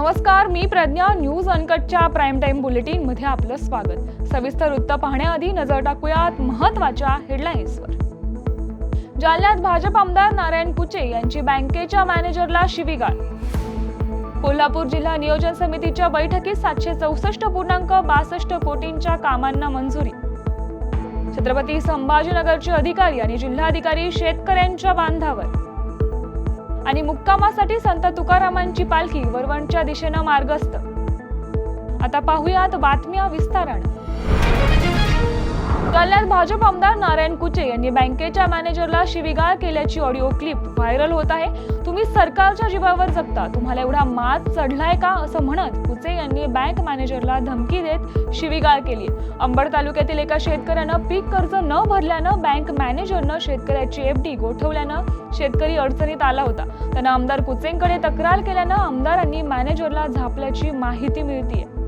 नमस्कार मी प्रज्ञा न्यूज अनकटच्या प्राईम टाईम बुलेटिनमध्ये आपलं स्वागत. सविस्तर वृत्त पाहण्याआधी नजर टाकूयात महत्त्वाच्या हेडलाईन्सवर. जालन्यात भाजप आमदार नारायण कुचे यांची बँकेच्या मॅनेजरला शिवीगाळ. कोल्हापूर जिल्हा नियोजन समितीच्या बैठकीत सातशे चौसष्ट पूर्णांक बासष्ट कोटींच्या कामांना मंजुरी. छत्रपती संभाजीनगरचे अधिकारी आणि जिल्हाधिकारी शेतकऱ्यांच्या बांधावर. आणि मुक्कामासाठी संत तुकारामांची पालखी वरवणच्या दिशेनं मार्गस्थ. आता पाहूयात बातम्या विस्तारानं. कल्याण भाजप आमदार नारायण कुचे यांनी बँकेच्या मॅनेजरला शिवीगाळ केल्याची ऑडिओ क्लिप व्हायरल होत आहे. तुम्ही सरकारच्या जीवावर जगता. तुम्हाला एवढा मात चढलाय का? असं म्हणत कुचे यांनी बँक मॅनेजरला धमकी देत शिवीगाळ केली. अंबड तालुक्यातील एका शेतकऱ्यानं पीक कर्ज न भरल्यानं बँक मॅनेजरनं शेतकऱ्याची एफडी गोठवल्यानं शेतकरी अडचणीत आला होता. त्यानं आमदार कुचेंकडे तक्रार केल्यानं आमदारांनी मॅनेजरला झापल्याची माहिती मिळतीये.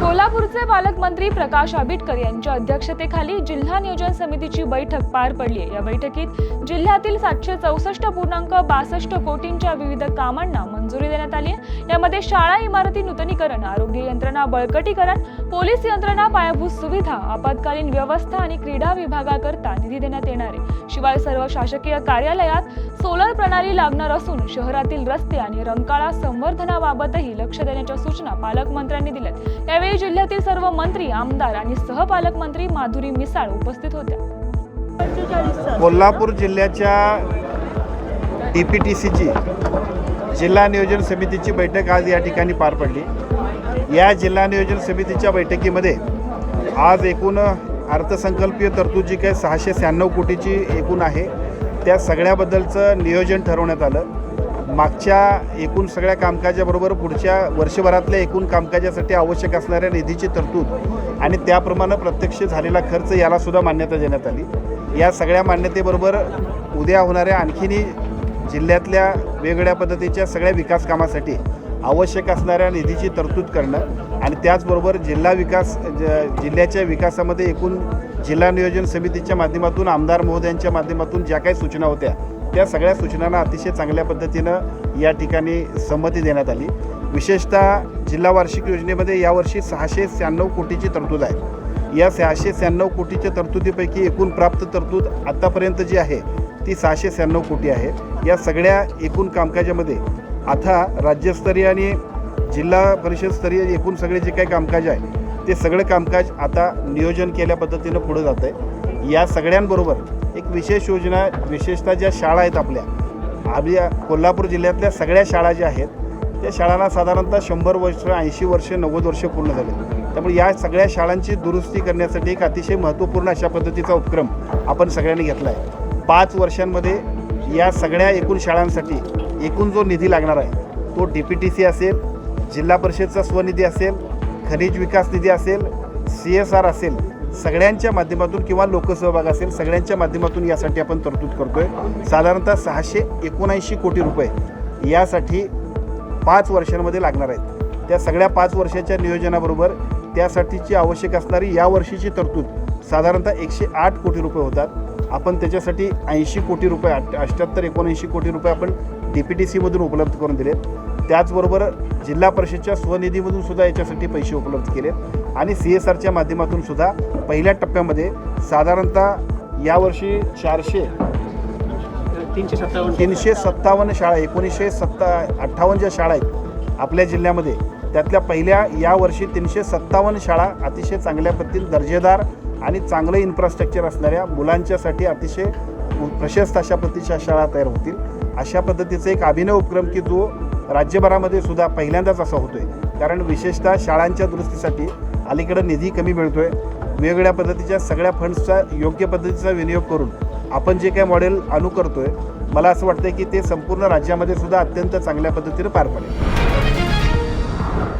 कोल्हापूरचे पालकमंत्री प्रकाश आबिटकर यांच्या अध्यक्षतेखाली जिल्हा नियोजन समितीची बैठक पार पडली आहे. या बैठकीत जिल्ह्यातील सातशे चौसष्ट पूर्णांक बासष्ट कोटींच्या विविध कामांना मंजुरी देण्यात आली आहे. यामध्ये शाळा इमारती नूतनीकरण आरोग्य यंत्रणा बळकटीकरण पोलीस यंत्रणा पायाभूत सुविधा आपत्कालीन व्यवस्था आणि क्रीडा विभागाकरता निधी देण्यात येणार आहे. शिवाय सर्व शासकीय कार्यालयात सोलर प्रणाली लागणार असून शहरातील रस्ते आणि रंकाळा संवर्धनाबाबतही लक्ष देण्याच्या सूचना पालकमंत्र्यांनी दिल्यात. यावेळी जिल्ह्यातील सर्व मंत्री आमदार आणि सहपालकमंत्री माधुरी मिसाळ उपस्थित होत्या. कोल्हापूर जिल्ह्याच्या डी पी टी सीची जिल्हा नियोजन समितीची बैठक आज या ठिकाणी पार पडली. या जिल्हा नियोजन समितीच्या बैठकीमध्ये आज एकूण अर्थसंकल्पीय तरतूद जी काही सहाशे शहाण्णव कोटीची एकूण आहे त्या सगळ्याबद्दलचं नियोजन ठरवण्यात आलं. मागच्या एकूण सगळ्या कामकाजाबरोबर पुढच्या वर्षभरातल्या एकूण कामकाजासाठी आवश्यक असणाऱ्या निधीची तरतूद आणि त्याप्रमाणे प्रत्यक्ष झालेला खर्च यालासुद्धा मान्यता देण्यात आली. या सगळ्या मान्यतेबरोबर उद्या होणाऱ्या आणखीनही जिल्ह्यातल्या वेगवेगळ्या पद्धतीच्या सगळ्या विकास कामासाठी आवश्यक असणाऱ्या निधीची तरतूद करणं आणि त्याचबरोबर जिल्हा विकास ज जिल्ह्याच्या विकासामध्ये एकूण जिल्हा नियोजन समितीच्या माध्यमातून आमदार महोदयांच्या माध्यमातून ज्या काही सूचना होत्या त्या सगळ्या सूचनांना अतिशय चांगल्या पद्धतीनं या ठिकाणी संमती देण्यात आली. विशेषतः जिल्हा वार्षिक योजनेमध्ये यावर्षी सहाशे शहाण्णव कोटीची तरतूद आहे. या सहाशे शहाण्णव कोटीच्या तरतुदीपैकी एकूण प्राप्त तरतूद आत्तापर्यंत जी आहे ती सहाशे शहाण्णव कोटी आहे. या सगळ्या एकूण कामकाजामध्ये आता राज्यस्तरीय आणि जिल्हा परिषदस्तरीय एकूण सगळे जे काही कामकाज आहे ते सगळं कामकाज आता नियोजन केल्या पद्धतीनं पुढं जातं आहे या सगळ्यांबरोबर एक विशेष योजना विशेषतः ज्या शाळा आहेत आपल्या. आपल्या कोल्हापूर जिल्ह्यातल्या सगळ्या शाळा ज्या आहेत त्या शाळांना साधारणतः शंभर वर्ष ऐंशी वर्ष नव्वद वर्ष पूर्ण झाले. त्यामुळे या सगळ्या शाळांची दुरुस्ती करण्यासाठी एक अतिशय महत्त्वपूर्ण अशा पद्धतीचा उपक्रम आपण सगळ्यांनी घेतला आहे. पाच वर्षांमध्ये या सगळ्या एकूण शाळांसाठी एकूण जो निधी लागणार आहे तो डी पी टी सी असेल जिल्हा परिषदचा स्वनिधी असेल खनिज विकास निधी असेल सी एस आर असेल सगळ्यांच्या माध्यमातून किंवा लोकसहभाग असेल सगळ्यांच्या माध्यमातून यासाठी आपण तरतूद करतो आहे साधारणतः सहाशे एकोणऐंशी कोटी रुपये यासाठी पाच वर्षांमध्ये लागणार आहेत. त्या सगळ्या पाच वर्षाच्या नियोजनाबरोबर त्यासाठीची आवश्यक असणारी या वर्षीची तरतूद साधारणतः एकशे आठ कोटी रुपये होतात. आपण त्याच्यासाठी ऐंशी कोटी रुपये अठ अष्ट्याहत्तर एकोणऐंशी कोटी रुपये आपण डी पी टी सीमधून उपलब्ध करून दिलेत. त्याचबरोबर जिल्हा परिषदच्या स्वनिधीमधून सुद्धा याच्यासाठी पैसे उपलब्ध केलेत. आणि सी एस आरच्या माध्यमातून सुद्धा पहिल्या टप्प्यामध्ये साधारणतः यावर्षी चारशे तीनशे सत्तावन्न. तीनशे सत्तावन्न शाळा एकोणीसशे सत्ता अठ्ठावन्न ज्या शाळा आहेत आपल्या जिल्ह्यामध्ये त्यातल्या पहिल्या यावर्षी तीनशे सत्तावन्न शाळा अतिशय चांगल्या पद्धतीने दर्जेदार आणि चांगलं इन्फ्रास्ट्रक्चर असणाऱ्या मुलांच्यासाठी अतिशय प्रशस्त अशा पद्धतीच्या शाळा तयार होतील. अशा पद्धतीचा एक अभिनव उपक्रम की जो राज्यभरामध्ये सुद्धा पहिल्यांदाच असा होतोय. कारण विशेषतः शाळांच्या दुरुस्तीसाठी अलीकडं निधी कमी मिळतोय. वेगवेगळ्या पद्धतीच्या सगळ्या फंड्सचा योग्य पद्धतीचा विनियोग करून आपण जे काही मॉडेल अनुकरतोय मला असं वाटतं की ते संपूर्ण राज्यामध्ये सुद्धा अत्यंत चांगल्या पद्धतीने पार पडेल.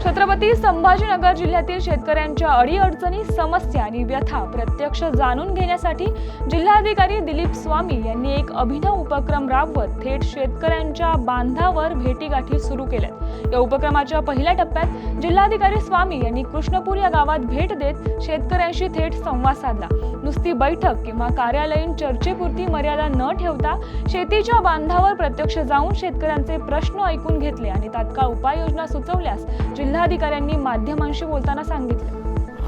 छत्रपती संभाजीनगर जिल्ह्यातील शेतकऱ्यांच्या अडीअडचणी समस्या आणि व्यथा प्रत्यक्ष जाणून घेण्यासाठी जिल्हाधिकारी दिलीप स्वामी यांनी एक अभिनव उपक्रम राबवत थेट शेतकऱ्यांच्या बांधावर भेटीगाठी सुरू केल्यात. या उपक्रमाच्या पहिल्या टप्प्यात जिल्हाधिकारी स्वामी यांनी कृष्णपूर या गावात भेट देत शेतकऱ्यांशी थेट संवाद साधला. नुसती बैठक किंवा कार्यालयीन चर्चेपुरती मर्यादा न ठेवता शेतीच्या बांधावर प्रत्यक्ष जाऊन शेतकऱ्यांचे प्रश्न ऐकून घेतले आणि तात्काळ उपाययोजना सुचवल्यास जिल्हाधिकाऱ्यांनी माध्यमांशी बोलताना सांगितले.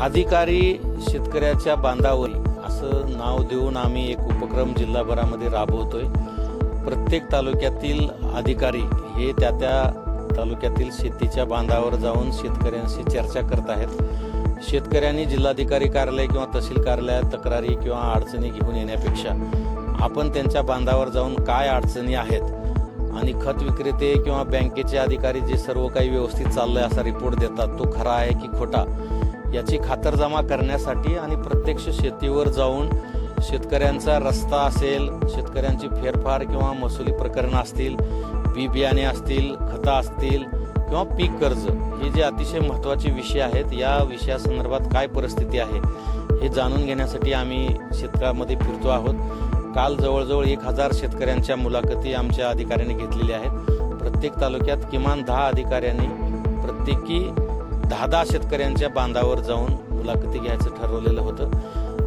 अधिकारी शेतकऱ्याच्या बांधावर असं नाव देऊन आम्ही एक उपक्रम जिल्हाभरामध्ये राबवतोय. प्रत्येक तालुक्यातील अधिकारी हे त्या त्या तालुक्यातील शेतीच्या बांधावर जाऊन शेतकऱ्यांशी चर्चा करत आहेत. शेतकऱ्यांनी जिल्हाधिकारी कार्यालय किंवा तहसील कार्यालयात तक्रारी किंवा अडचणी घेऊन येण्यापेक्षा आपण त्यांच्या बांधावर जाऊन काय अडचणी आहेत आणि खत विक्रेते किंवा बँकेचे अधिकारी जे सर्व काही व्यवस्थित चाललंय असा रिपोर्ट देतात तो खरा आहे की खोटा? याची खातरजमा करण्यासाठी आणि प्रत्यक्ष शेतीवर जाऊन शेतकऱ्यांचा रस्ता असेल शेतकऱ्यांची फेरफार किंवा महसुली प्रकरणं असतील बी बियाणे असतील खतं असतील किंवा पीक कर्ज हे जे अतिशय महत्त्वाचे विषय आहेत या विषयासंदर्भात काय परिस्थिती आहे हे जाणून घेण्यासाठी आम्ही क्षेत्रामध्ये फिरतो आहोत. काल जवळजवळ एक हजार शेतकऱ्यांच्या मुलाखती आमच्या अधिकाऱ्यांनी घेतलेल्या आहेत. प्रत्येक तालुक्यात किमान दहा अधिकाऱ्यांनी प्रत्येकी दहा दहा शेतकऱ्यांच्या बांधावर जाऊन मुलाखती घ्यायचं ठरवलेलं होतं.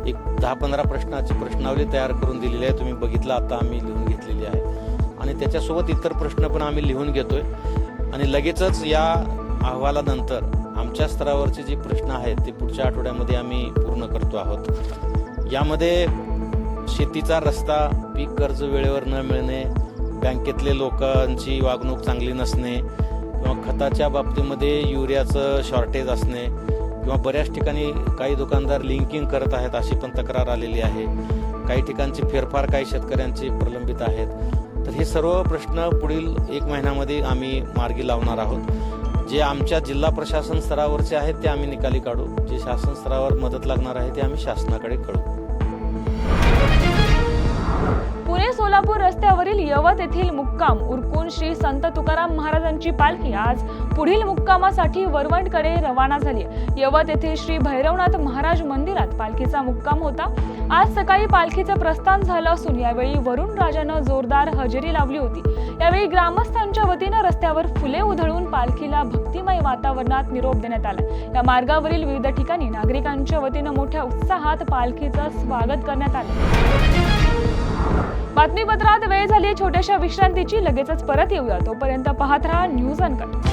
एक दहा पंधरा प्रश्नाची प्रश्नावली तयार करून दिलेली आहे तुम्ही बघितलं आता आम्ही लिहून घेतलेली आहे. आणि त्याच्यासोबत इतर प्रश्न पण आम्ही लिहून घेतोय. आणि लगेचच या अहवालानंतर आमच्या स्तरावरचे जे प्रश्न आहेत ते पुढच्या आठवड्यामध्ये आम्ही पूर्ण करतो आहोत. यामध्ये शेतीचा रस्ता पीक कर्ज वेळेवर न मिळणे बँकेतले लोकांची वागणूक चांगली नसणे किंवा खताच्या बाबतीमध्ये युरियाचं शॉर्टेज असणे किंवा बऱ्याच ठिकाणी काही दुकानदार लिंकिंग करत आहेत अशी पण तक्रार आलेली आहे. काही ठिकाणची फेरफार काही शेतकऱ्यांची प्रलंबित आहेत. तर हे सर्व प्रश्न पुढील एक महिन्यामध्ये आम्ही मार्गी लावणार आहोत. जे आमच्या जिल्हा प्रशासन स्तरावरचे आहेत ते आम्ही निकाली काढू. जे शासन स्तरावर मदत लागणार आहे ते आम्ही शासनाकडे कळू. पुणे सोलापूर रस्त्यावरील यवत येथील मुक्काम उरकून श्री संत तुकाराम महाराजांची पालखी आज पुढील मुक्कामासाठी वरवंटकडे रवाना झाली यवत येथील श्री भैरवनाथ महाराज मंदिरात पालखीचा मुक्काम होता. आज सकाळी पालखीचं प्रस्थान झालं असून यावेळी वरुण राजानं जोरदार हजेरी लावली होती. यावेळी ग्रामस्थांच्या वतीनं रस्त्यावर फुले उधळून पालखीला भक्तिमय वातावरणात निरोप देण्यात आला. या मार्गावरील विविध ठिकाणी नागरिकांच्या वतीनं मोठ्या उत्साहात पालखीचं स्वागत करण्यात आलं. बातमीपत्रात वेळ झाली छोट्याशा विश्रांतीची. लगेचच परत येऊया. तोपर्यंत पाहत राहा न्यूज अनकट.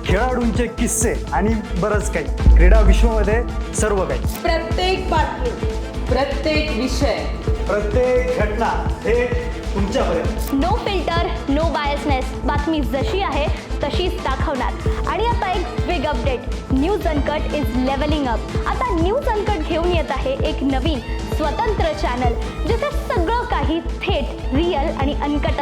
खेळाडूंचे किस्से आणि बरंच काही. क्रीडा विश्वामध्ये सर्व काही. प्रत्येक बातमी प्रत्येक विषय. प्रत्येक घटना हे तुमच्यापर्यंत. नो फिल्टर नो बायसनेस बातमी जशी आहे तशीच दाखवणार. आणि आता एक big update news uncut is levelling up आता न्यूज अनकट घेऊन येत आहे एक नवीन स्वतंत्र चॅनल जिथे सगळं काही थेट रिअल आणि अनकट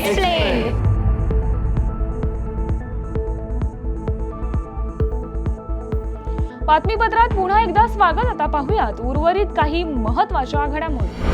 एक्सप्लेन बातमीपत्रात पुन्हा एकदा स्वागत. आता पाहूयात उर्वरित काही महत्त्वाच्या घडामोडी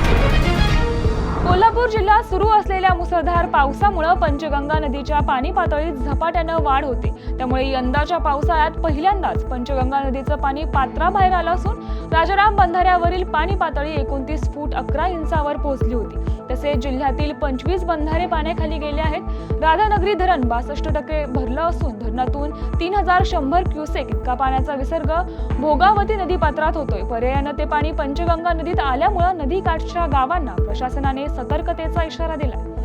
कोल्हापूर जिल्ह्यात सुरू असलेल्या मुसळधार पावसामुळे पंचगंगा नदीच्या पाणी पातळीत झपाट्यानं वाढ होते. त्यामुळे यंदाच्या पावसाळ्यात पहिल्यांदाच पंचगंगा नदीचं पाणी पात्राबाहेर आलं असून राजाराम बंधाऱ्यावरील पाणी पातळी एकोणतीस फूट अकरा इंचावर पोहोचली होती. तसेच जिल्ह्यातील पंचवीस बंधारे पाण्याखाली गेले आहेत. राधानगरी धरण बासष्ट टक्के भरलं असून धरणातून तीन हजार शंभर क्युसेक इतका पाण्याचा विसर्ग भोगावती नदी पात्रात होतोय. पर्यायानं ते पाणी पंचगंगा नदीत आल्यामुळं नदीकाठच्या गावांना प्रशासनाने सतर्कतेचा इशारा दिला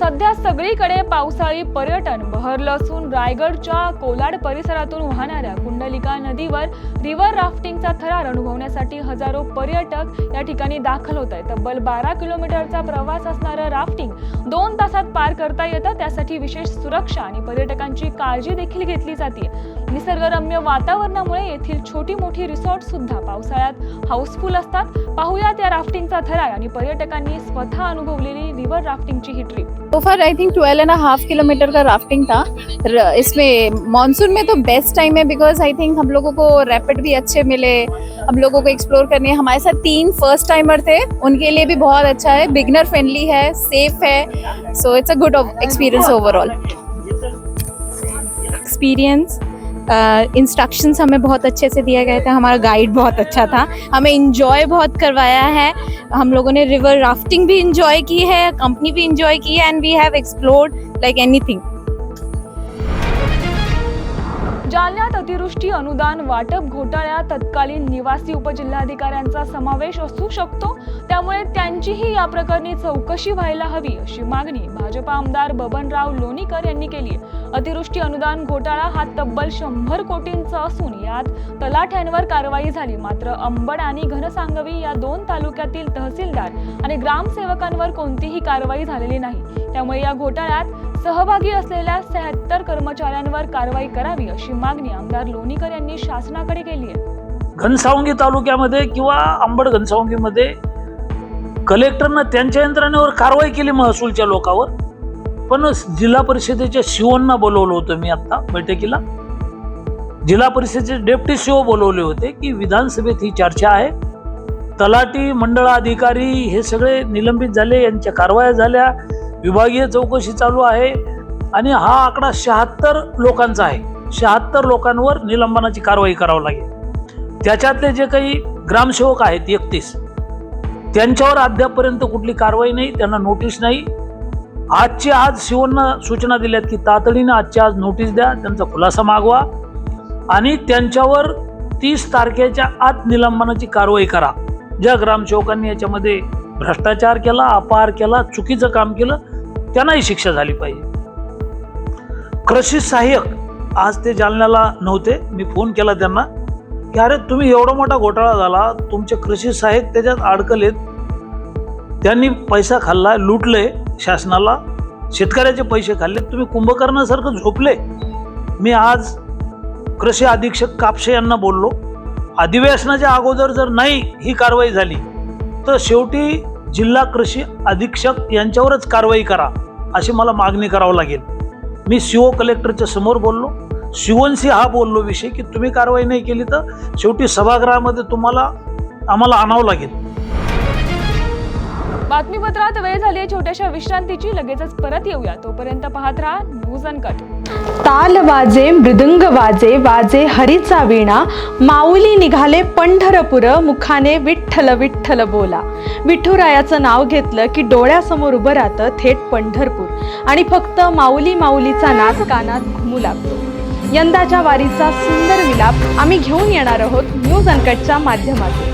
सध्या सगळीकडे पावसाळी पर्यटन बहरलं असून रायगडच्या कोलाड परिसरातून वाहणाऱ्या कुंडलिका नदीवर रिव्हर राफ्टिंगचा थरार अनुभवण्यासाठी हजारो पर्यटक या ठिकाणी दाखल होत आहेत. तब्बल बारा किलोमीटरचा प्रवास असणारं राफ्टिंग दोन तासात पार करता येतं. त्यासाठी विशेष सुरक्षा आणि पर्यटकांची काळजी देखील घेतली जाते. निसर्गरम्य वातावरणामुळे येथील छोटी मोठी रिसॉर्ट सुद्धा पावसाळ्यात हाऊसफुल असतात. पाहुयात या राफ्टिंगचा थरार आणि पर्यटकांनी स्वतः अनुभवलेली रिव्हर राफ्टिंगची ही ट्रिप तो फार I think twelve and half kilometre का राफ्टिंग था. र- इसमें मानसून में तो बेस्ट टाइम है बिकॉज आई थिंक हम लोगों को रैपिड भी अच्छे मिले. हम लोगों को एक्सप्लोर करने. हमारे साथ तीन फर्स्ट टाइमर थे. उनके लिए भी बहुत अच्छा है. बिगनर फ्रेंडली है. सेफ है. So it's a good experience overall experience instructions हमें बहुत अच्छे से दिए गए थे हमारा गाइड बहुत अच्छा था। हमें इंजॉय बहुत करवाया है। हम लोगों ने रिवर राफ्टिंग भी इंजॉय की है कंपनी भी इंजॉय की है and we have explored like anything जालन्यात अतिवृष्टी अनुदान वाटप घोटाळ्यात तत्कालीन निवासी उपजिल्हाधिकाऱ्यांचा समावेश असू शकतो. त्यामुळे त्यांचीही या प्रकरणी चौकशी व्हायला हवी अशी मागणी भाजपा आमदार बबनराव लोणीकर यांनी केली आहे. अतिवृष्टी अनुदान घोटाळा हा तब्बल शंभर कोटींचा असून यात तलाठ्यांवर कारवाई झाली. मात्र अंबड आणि घनसांगवी या दोन तालुक्यातील तहसीलदार आणि ग्रामसेवकांवर कोणतीही कारवाई झालेली नाही. त्यामुळे या घोटाळ्यात सहभागी असलेल्या शहात्तर कर्मचाऱ्यांवर कारवाई करावी अशी मागणी आमदार लोणीकर यांनी शासनाकडे केली आहे. घनसावंगी तालुक्यामध्ये किंवा अंबड घनसावंगीमध्ये कलेक्टरनं त्यांच्या यंत्रणेवर कारवाई केली महसूलच्या लोकावर. पण जिल्हा परिषदेच्या शिवोंना बोलवलं होतं मी आत्ता बैठकीला. जिल्हा परिषदेचे डेप्टी शिओ बोलवले होते की विधानसभेत ही चर्चा आहे. तलाटी मंडळ अधिकारी हे सगळे निलंबित झाले यांच्या कारवाया झाल्या विभागीय चौकशी चालू आहे आणि हा आकडा शहात्तर लोकांचा आहे. शहात्तर लोकांवर निलंबनाची कारवाई करावी लागेल. त्याच्यातले जे काही ग्रामसेवक आहेत एकतीस त्यांच्यावर अद्यापपर्यंत कुठली कारवाई नाही त्यांना नोटीस नाही. आजची आज शिवांना सूचना दिल्यात की तातडीनं आजची आज नोटीस द्या त्यांचा खुलासा मागवा आणि त्यांच्यावर तीस तारखेच्या आत निलंबनाची कारवाई करा. ज्या ग्रामसेवकांनी याच्यामध्ये भ्रष्टाचार केला अपहार केला चुकीचं काम केलं त्यांनाही शिक्षा झाली पाहिजे. कृषी सहाय्यक आज ते जालन्याला नव्हते मी फोन केला त्यांना. की अरे तुम्ही एवढा मोठा घोटाळा झाला तुमचे कृषी सहाय्यक त्याच्यात अडकलेत. त्यांनी पैसा खाल्ला लुटले शासनाला. शेतकऱ्याचे पैसे खाल्ले. तुम्ही कुंभकर्णासारखं झोपले. मी आज कृषी अधीक्षक कापशे यांना बोललो. अधिवेशनाच्या अगोदर जर नाही ही कारवाई झाली तर शेवटी जिल्हा कृषी अधीक्षक यांच्यावरच कारवाई करा अशी मला मागणी करावं लागेल. मी सीओ कलेक्टरच्या समोर बोललो. शिवनशी हा बोललो विषय की तुम्ही कारवाई नाही केली तर शेवटी सभागृहामध्ये तुम्हाला आम्हाला आणावं लागेल. बातमीपत्रात वेळ झाली आहे छोट्याशा विश्रांतीची. लगेचच परत येऊया. तोपर्यंत पाहत राहा न्यूज अनकट ताल वाजे मृदुंग वाजे वाजे हरीचा वीणा. माऊली निघाले पंढरपुर मुखाने विठ्ठल विठ्ठल बोला. विठुरायाचं नाव घेतलं की डोळ्यासमोर उभं राहतं थेट पंढरपूर. आणि फक्त माऊली माऊलीचा नाद कानात घुमू लागतो यंदाच्या वारीचा सुंदर विलाप आम्ही घेऊन येणार आहोत न्यूज अनकटच्या माध्यमातून.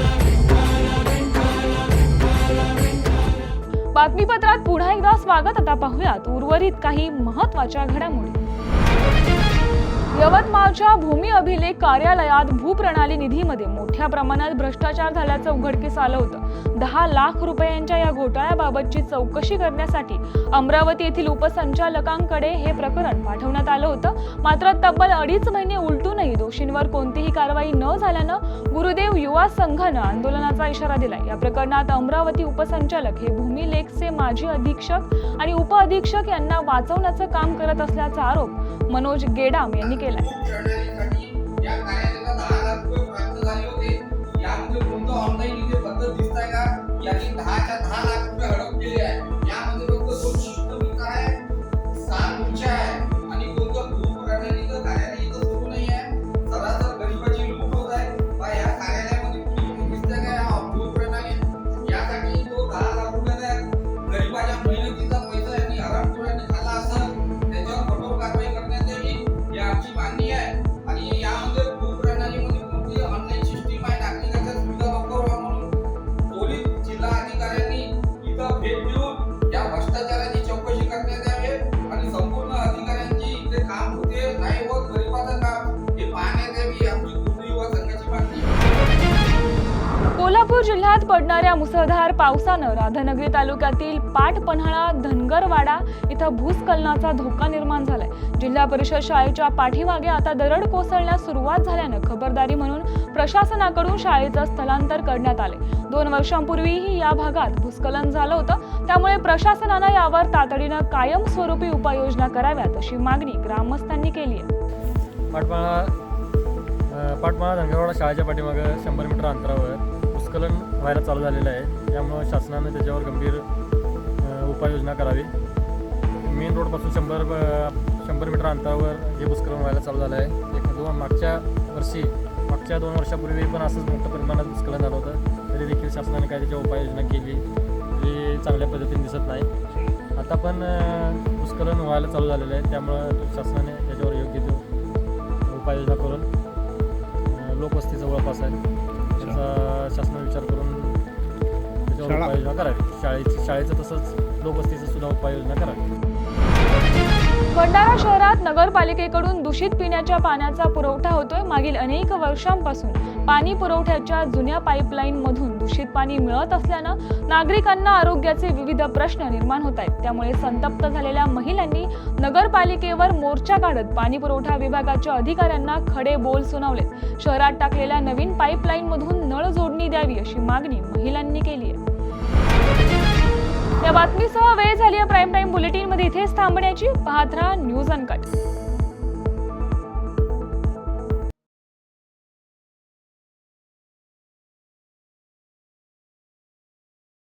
बातमीपत्रात पुन्हा एकदा स्वागत. आता पाहूयात उर्वरित काही महत्त्वाच्या घडामोडी. यवतमाळच्या भूमी अभिलेख कार्यालयात भूप्रणाली निधीमध्ये मोठ्या प्रमाणात भ्रष्टाचार झाल्याचं उघडकीस आलं होतं. दहा लाख रुपयांच्या या घोटाळ्याबाबतची चौकशी करण्यासाठी अमरावती येथील उपसंचालकांकडे हे प्रकरण पाठवण्यात आलं होतं. मात्र तब्बल अडीच महिने उलटूनही दोषींवर कोणतीही कारवाई न झाल्यानं गुरुदेव युवा संघानं आंदोलनाचा इशारा दिलाय. या प्रकरणात अमरावती उपसंचालक हे भूमी लेखचे माजी अधीक्षक आणि उपअधीक्षक यांना वाचवण्याचं काम करत असल्याचा आरोप मनोज गेडाम यांनी केलाय. यांनी दहाच्या दहा कोल्हापूर पडणाऱ्या मुसळधार पावसानं राधानगरी तालुक्यातील पाटपन्हाळा धनगरवाडा इथं भूस्खलनाचा धोका निर्माण झालाय. जिल्हा परिषद शाळेच्या पाठीमागे आता दरड कोसळण्यास सुरुवात झाल्यानं खबरदारी म्हणून प्रशासनाकडून शाळेचं स्थलांतर करण्यात आले दोन वर्षांपूर्वीही या भागात भूस्खलन झालं होतं. त्यामुळे प्रशासनानं यावर तातडीनं कायमस्वरूपी उपाययोजना कराव्यात अशी मागणी ग्रामस्थांनी केली आहे. पाटमाळा पाटमाळा धनगरवाडा शाळेच्या पाठीमागं शंभर मीटर अंतरावर भूस्खलन व्हायला चालू झालेलं आहे. त्यामुळं शासनानं त्याच्यावर गंभीर उपाययोजना करावी. मेन रोडपासून शंभर शंभर मीटर अंतरावर हे भूस्खलन व्हायला चालू झालं आहे. एक दोन मागच्या वर्षी मागच्या दोन वर्षापूर्वी पण असंच मोठ्या प्रमाणात भूस्खलन झालं होतं. तरी देखील शासनाने काय त्याच्या उपाययोजना केली. तरी चांगल्या पद्धतीने दिसत नाही. आता पण भूस्खलन व्हायला चालू झालेलं आहे. त्यामुळं शासनाने त्याच्यावर योग्य तो उपाययोजना करून लोकवस्ती जवळपास आहे. त्याचा शासनाने विचार करून त्याच्यावर शाळा- उपाययोजना करावी. शाळेची शाळेचं तसंच लोकवस्तीचं सुद्धा उपाययोजना करावी. भंडारा शहरात नगरपालिकेकडून दूषित पिण्याच्या पाण्याचा पुरवठा होतोय मागील अनेक वर्षांपासून. पाणी पुरवठ्याच्या जुन्या पाईपलाईन मधून दूषित पाणी मिळत असल्यानं नागरिकांना आरोग्याचे विविध प्रश्न निर्माण होत आहेत. त्यामुळे संतप्त झालेल्या महिलांनी नगरपालिकेवर मोर्चा काढत पाणी पुरवठा विभागाच्या अधिकाऱ्यांना खडे बोल सुनावलेत. शहरात टाकलेल्या नवीन पाईपलाईन मधून नळ जोडणी द्यावी अशी मागणी महिलांनी केली आहे. या बातमीसह वेळ झाली आहे. प्राईम टाईम बुलेटिनमध्ये इथेच थांबण्याची. पाहत राहा न्यूज अनकट